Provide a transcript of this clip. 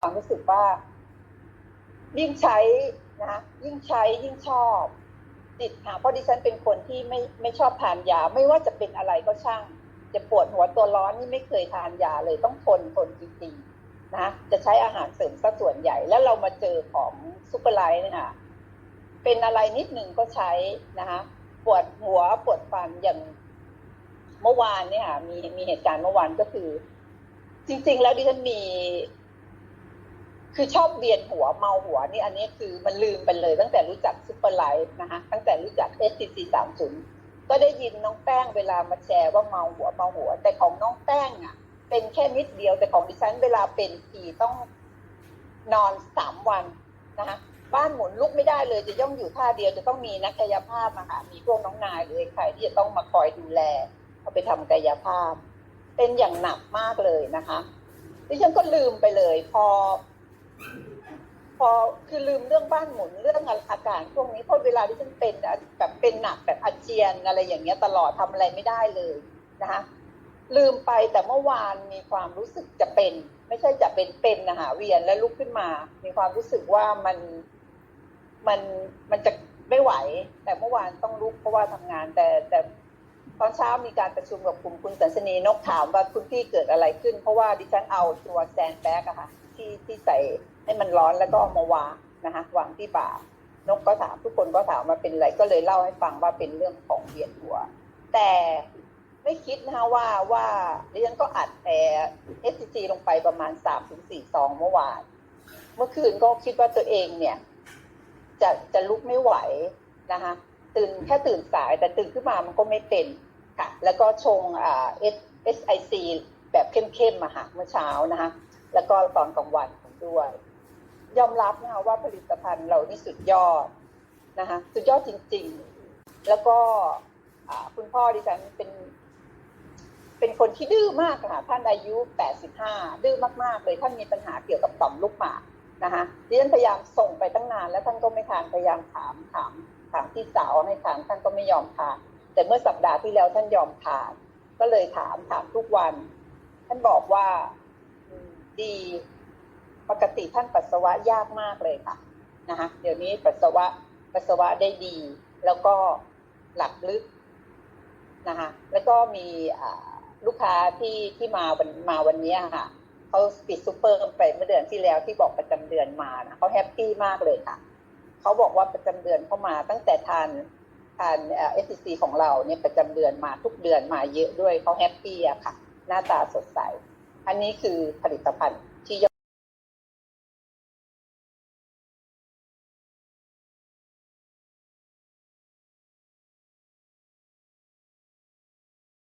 ความรู้สึกว่า ยิ่งใช้นะยิ่งใช้ยิ่งชอบติดค่ะเพราะดิฉันเป็นคนที่ไม่ไม่ชอบทานยา ไม่ว่าจะเป็นอะไรก็ช่าง จะปวดหัวตัวร้อนนี่ไม่เคยทานยาเลยต้องทนทนจริงๆนะจะใช้อาหารเสริมซะส่วนใหญ่ แล้วเรามาเจอของซูเปอร์ไลท์เนี่ยค่ะเป็นอะไรนิดหนึ่งก็ใช้นะคะปวดหัวปวดฟันอย่างเมื่อวานเนี่ยค่ะมีมีเหตุการณ์เมื่อวานก็คือ จริง ๆ แล้วดิฉันมี คือชอบเวียนหัวเมาหัวนี่อันนี้คือมันลืมไปเลย ตั้งแต่รู้จักซูเปอร์ไลท์นะคะตั้งแต่รู้จัก s c c 3 0ก็ได้ยินน้องแป้งเวลามาแชร์ว่าเมาหัวเมาหัว แต่ของน้องแป้งอะ เป็นแค่นิดเดียวแต่ของดิฉันเวลาเป็นทีต้องนอนสามวันนะคะบ้านหมุนลุกไม่ได้เลยจะย่องอยู่ท่าเดียวจะต้องมีนักกายภาพมาค่ะมีพวกน้องนายหรือใครที่จะต้องมาคอยดูแลเอาไปทำกายภาพ เป็นอย่างหนักมากเลยนะคะดิฉันก็ลืมไปเลย พอ พอคือลืมเรื่องบ้านหมุนเรื่องอาการพวกนี้เพราะเวลาที่ฉันเป็นแบบเป็นหนักแบบอาเจียนอะไรอย่างเงี้ยตลอดทำอะไรไม่ได้เลยนะคะลืมไปแต่เมื่อวานมีความรู้สึกจะเป็น ไม่ใช่จะเป็นเป็นนะคะเวียนแล้วลุกขึ้นมา มีความรู้สึกว่ามันมันมันจะไม่ไหว แต่เมื่อวานต้องลุกเพราะว่าทำงาน แต่แต่ตอนเช้ามีการประชุมกับกลุ่มคุณสันสนีนกถามว่าคุณพี่เกิดอะไรขึ้น เพราะว่าดิฉันเอาตัวแซนแบ็กอะค่ะที่ที่ใส่ ให้มันร้อนแล้วก็เอามาวางนะคะวางที่บ่านกก็ถามทุกคนก็ถามว่าเป็นอะไรก็เลยเล่าให้ฟังว่าเป็นเรื่องของเวียนหัว แต่ไม่คิดนะคะว่าว่าดิฉันก็อัดแอร์เอสซีลงไปประมาณสามถึงสี่ซองเมื่อวาน เมื่อคืนก็คิดว่าตัวเองเนี่ย จะจะลุกไม่ไหวนะคะตื่นแค่ตื่นสายแต่ตื่นขึ้นมามันก็ไม่เป็นค่ะ แล้วก็ชงอ่าเอสเอสไอซีแบบเข้มๆมาค่ะเมื่อเช้านะคะแล้วก็ตอนกลางวันด้วย ยอมรับนะคะว่าผลิตภัณฑ์เรานี่สุดยอดนะคะสุดยอดจริง ๆ แล้วก็คุณพ่อดิฉันเป็นเป็นคนที่ดื้อมากค่ะท่านอายุ 85 ดื้อมากๆเลยท่านมีปัญหาเกี่ยวกับต่อมลูกหมากนะคะดิฉันพยายามส่งไปตั้งนาน แล้วท่านก็ไม่ทานพยายามถามถามถามพี่สาวให้ทานท่านก็ไม่ยอมทานแต่เมื่อสัปดาห์ที่แล้วท่านยอมทานก็เลยถามถามทุกวัน ท่านบอกว่าดี ปกติท่านปัสสาวะยากมากเลยค่ะนะคะเดี๋ยวนี้ปัสสาวะปัสสาวะได้ดี แล้วก็หลับลึกนะคะแล้วก็มีลูกค้าที่ที่มาวันมาวันนี้ค่ะเขาปิดซูเปอร์ไปเมื่อเดือนที่แล้วที่บอกประจำเดือนมานะเขาแฮปปี้มากเลยค่ะเขาบอกว่าประจำเดือนเข้ามาตั้งแต่ทานทานเอสซีของเราเนี่ยประจำเดือนมาทุกเดือนมาเยอะด้วยเขาแฮปปี้อะค่ะ หน้าตาสดใส อันนี้คือผลิตภัณฑ์